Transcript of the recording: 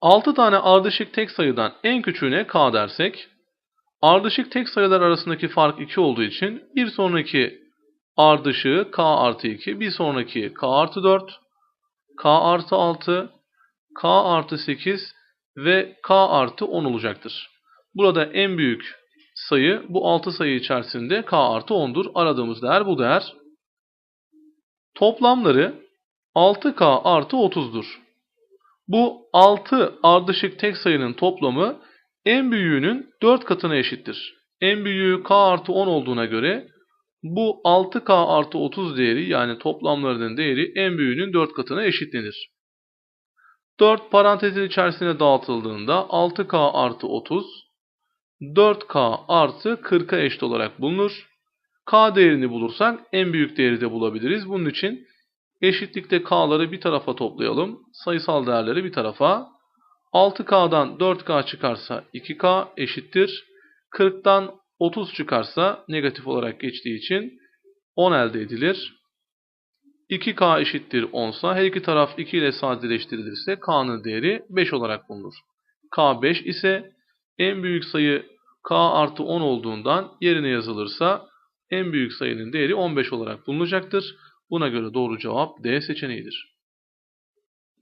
6 tane ardışık tek sayıdan en küçüğüne k dersek, ardışık tek sayılar arasındaki fark 2 olduğu için bir sonraki ardışığı k artı 2, bir sonraki k artı 4, k artı 6, k artı 8 ve k artı 10 olacaktır. Burada en büyük sayı bu 6 sayı içerisinde k artı 10'dur. Aradığımız değer bu değer. Toplamları 6k artı 30'dur. Bu 6 ardışık tek sayının toplamı en büyüğünün 4 katına eşittir. En büyüğü k artı 10 olduğuna göre bu 6k artı 30 değeri yani toplamlarının değeri en büyüğünün 4 katına eşitlenir. 4 parantezin içerisine dağıtıldığında 6k artı 30 4k artı 40'a eşit olarak bulunur. k değerini bulursak en büyük değeri de bulabiliriz. Bunun için eşitlikte k'ları bir tarafa toplayalım. Sayısal değerleri bir tarafa. 6k'dan 4k çıkarsa 2k eşittir. 40'tan 30 çıkarsa negatif olarak geçtiği için 10 elde edilir. 2k eşittir 10 sa her iki taraf 2 ile sadeleştirilirse k'nın değeri 5 olarak bulunur. k 5 ise en büyük sayı k artı 10 olduğundan yerine yazılırsa en büyük sayının değeri 15 olarak bulunacaktır. Buna göre doğru cevap D seçeneğidir.